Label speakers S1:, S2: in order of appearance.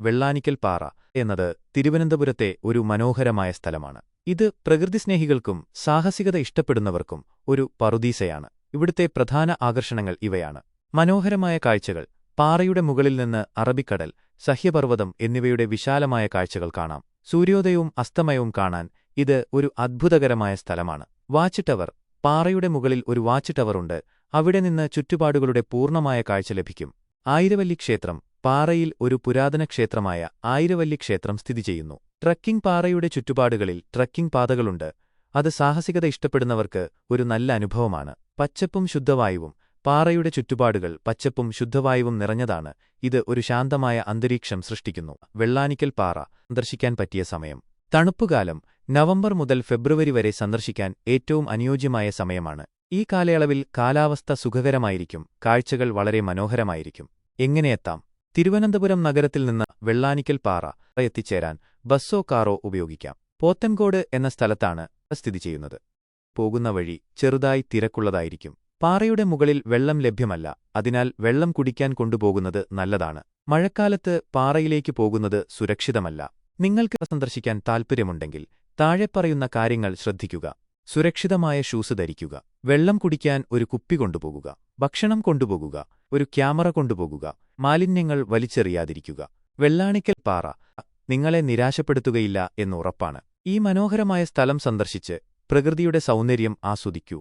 S1: വെള്ളാനിക്കൽ പാറ എന്നത് തിരുവനന്തപുരത്തെ ഒരു മനോഹരമായ സ്ഥലമാണ്. ഇത് പ്രകൃതിസ്നേഹികൾക്കും സാഹസികത ഇഷ്ടപ്പെടുന്നവർക്കും ഒരു പറുദീസയാണ്. ഇവിടുത്തെ പ്രധാന ആകർഷണങ്ങൾ ഇവയാണ്. മനോഹരമായ കാഴ്ചകൾ പാറയുടെ മുകളിൽ നിന്ന് അറബിക്കടൽ സഹ്യപർവതം എന്നിവയുടെ വിശാലമായ കാഴ്ചകൾ കാണാം. സൂര്യോദയവും അസ്തമയവും കാണാൻ ഇത് ഒരു അദ്ഭുതകരമായ സ്ഥലമാണ്. വാച്ച് ടവർ പാറയുടെ മുകളിൽ ഒരു വാച്ച് ടവറുണ്ട് അവിടെ നിന്ന് ചുറ്റുപാടുകളുടെ പൂർണമായ കാഴ്ച ലഭിക്കും. ആയിരവല്ലി ക്ഷേത്രം പാറയിൽ ഒരു പുരാതന ക്ഷേത്രമായ ആയിരവല്ലി ക്ഷേത്രം സ്ഥിതി ചെയ്യുന്നു. ട്രക്കിംഗ് പാറയുടെ ചുറ്റുപാടുകളിൽ ട്രക്കിംഗ് പാതകളുണ്ട്. അത് സാഹസികത ഇഷ്ടപ്പെടുന്നവർക്ക് ഒരു നല്ല അനുഭവമാണ്. പച്ചപ്പും ശുദ്ധവായുവും പാറയുടെ ചുറ്റുപാടുകൾ പച്ചപ്പും ശുദ്ധവായുവും നിറഞ്ഞതാണ്. ഇത് ഒരു ശാന്തമായ അന്തരീക്ഷം സൃഷ്ടിക്കുന്നു. വെള്ളാനിക്കൽ പാറ സന്ദർശിക്കാൻ പറ്റിയ സമയം. തണുപ്പുകാലം നവംബർ മുതൽ ഫെബ്രുവരി വരെ സന്ദർശിക്കാൻ ഏറ്റവും അനുയോജ്യമായ സമയമാണ്. ഈ കാലയളവിൽ കാലാവസ്ഥ സുഖകരമായിരിക്കും. കാഴ്ചകൾ വളരെ മനോഹരമായിരിക്കും. എങ്ങനെയെത്താം തിരുവനന്തപുരം നഗരത്തിൽ നിന്ന് വെള്ളാനിക്കൽ പാറ എത്തിച്ചേരാൻ ബസ്സോ കാറോ ഉപയോഗിക്കാം. പോത്തൻകോട് എന്ന സ്ഥലത്താണ് സ്ഥിതി ചെയ്യുന്നത്. പോകുന്ന വഴി ചെറുതായി തിരക്കുള്ളതായിരിക്കും. പാറയുടെ മുകളിൽ വെള്ളം ലഭ്യമല്ല അതിനാൽ വെള്ളം കുടിക്കാൻ കൊണ്ടുപോകുന്നത് നല്ലതാണ്. മഴക്കാലത്ത് പാറയിലേക്ക് പോകുന്നത് സുരക്ഷിതമല്ല. നിങ്ങൾക്ക് സന്ദർശിക്കാൻ താൽപ്പര്യമുണ്ടെങ്കിൽ താഴെപ്പറയുന്ന കാര്യങ്ങൾ ശ്രദ്ധിക്കുക. സുരക്ഷിതമായ ഷൂസ് ധരിക്കുക. വെള്ളം കുടിക്കാൻ ഒരു കുപ്പി കൊണ്ടുപോകുക. ഭക്ഷണം കൊണ്ടുപോകുക. ഒരു ക്യാമറ കൊണ്ടുപോകുക. മാലിന്യങ്ങൾ വലിച്ചെറിയാതിരിക്കുക. വെള്ളാണിക്കൽ പാറ നിങ്ങളെ നിരാശപ്പെടുത്തുകയില്ല എന്നുറപ്പാണ് ഈ മനോഹരമായ സ്ഥലം സന്ദർശിച്ച് പ്രകൃതിയുടെ സൗന്ദര്യം ആസ്വദിക്കൂ.